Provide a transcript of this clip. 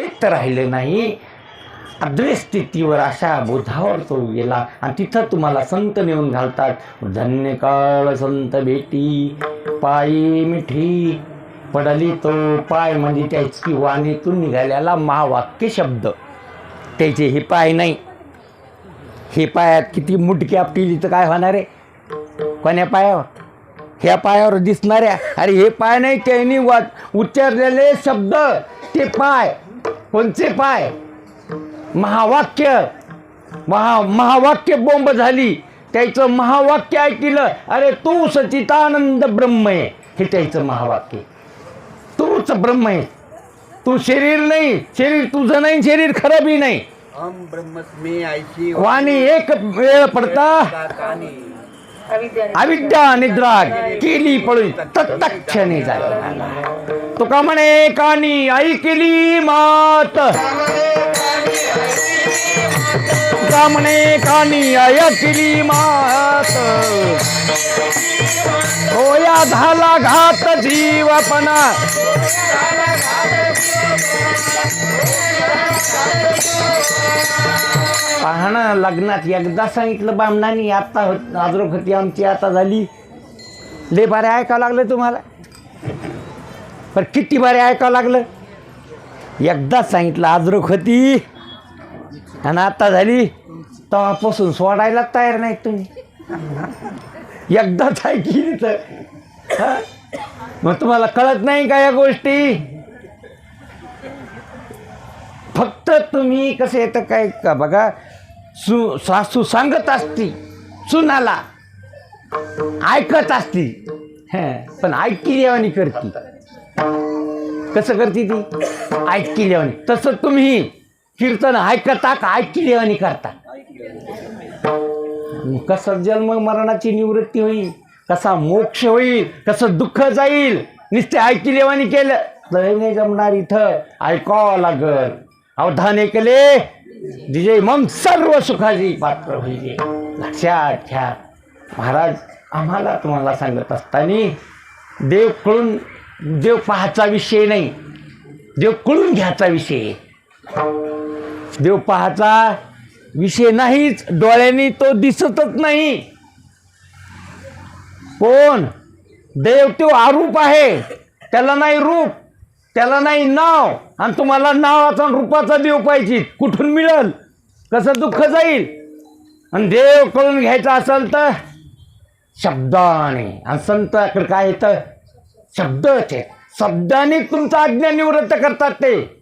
एक तर राहिलं नाही. अद्वैस्थितीवर अशा बोधावर तो गेला. आणि तिथं तुम्हाला संत नेऊन घालतात. धन्य काळ संत भेटी पायी मिठी पडली तो पाय म्हणजे त्याची वाणीतून निघालेला महावाक्य शब्द. त्याचे हे पाय नाही. हे पायात किती मुटकी आपली तर काय होणार आहे? कोण्या पायावर? ह्या पायावर दिसणाऱ्या. अरे हे पाय नाही त्यांनी वा उच्चारलेले शब्द. ते पाय कोणचे पाय? महावाक्य. महा महावाक्य बोंब झाली. त्याचं महावाक्य ऐकलं. अरे तू सचितानंद ब्रह्म आहे. हे त्याचं महावाक्य. तूच ब्रह्म आहे. तू शरीर नाही. शरीर तुझं नाही शरीर खरंबी नाही. वाणी एक वेळ पडता. अविद्या निद्रा केली पळून. तत्क्षणी झाला तुका म्हणे कानी ऐकली मात. तुका म्हणे कानी ऐकली केली मात. होया झाला घात जीवपणा. पाहणं लग्नात एकदा सांगितलं बामणानी आता होत होती आमची आता झाली. ले बारे ऐकावं लागलं तुम्हाला. पण किती बारे ऐकावं लागलं? एकदाच सांगितलं आद्रोख होती. आणि आता झाली. तेव्हापासून सोडायला तयार नाही तुम्ही. एकदाच ऐकली तर. मग तुम्हाला कळत नाही का या गोष्टी? फक्त तुम्ही कसे येतं काय का बघा सु सासू सांगत असती सुनाला. ऐकत असती. हं, पण ऐकली देवानी करती. कसं करते ती? ऐकी देवानी तसं तुम्ही कीर्तन ऐकता का ऐकी देवानी करता? कसं जन्म मरणाची निवृत्ती होईल कसा मोक्ष होईल कसं दुःख जाईल नुसते ऐकी लेवानी केलं. तर नाही जमणार इथं. ऐकावं लागल. अवधाने केले दिजे मग सर्व सुखाची पात्र होईल लक्षात घ्या. महाराज आम्हाला तुम्हाला सांगत असताना देव कळून देव पाहायचा विषय नाही. देव कळून घ्यायचा विषय. देव पाहायचा विषय नाहीच डोळ्यांनी तो दिसतच नाही. कोण? देव तो आरूप आहे. त्याला नाही रूप त्याला नाही नाव आणि तुम्हाला नावाचा आणि रूपाचा देव पाहिजे. कुठून मिळेल? कसं दुःख जाईल? आणि देव कळून घ्यायचा असेल तर शब्दाने. आणि संताकडे काय येतं? शब्दच आहे शब्दाने तुमचं अज्ञान निवृत्त करतात ते.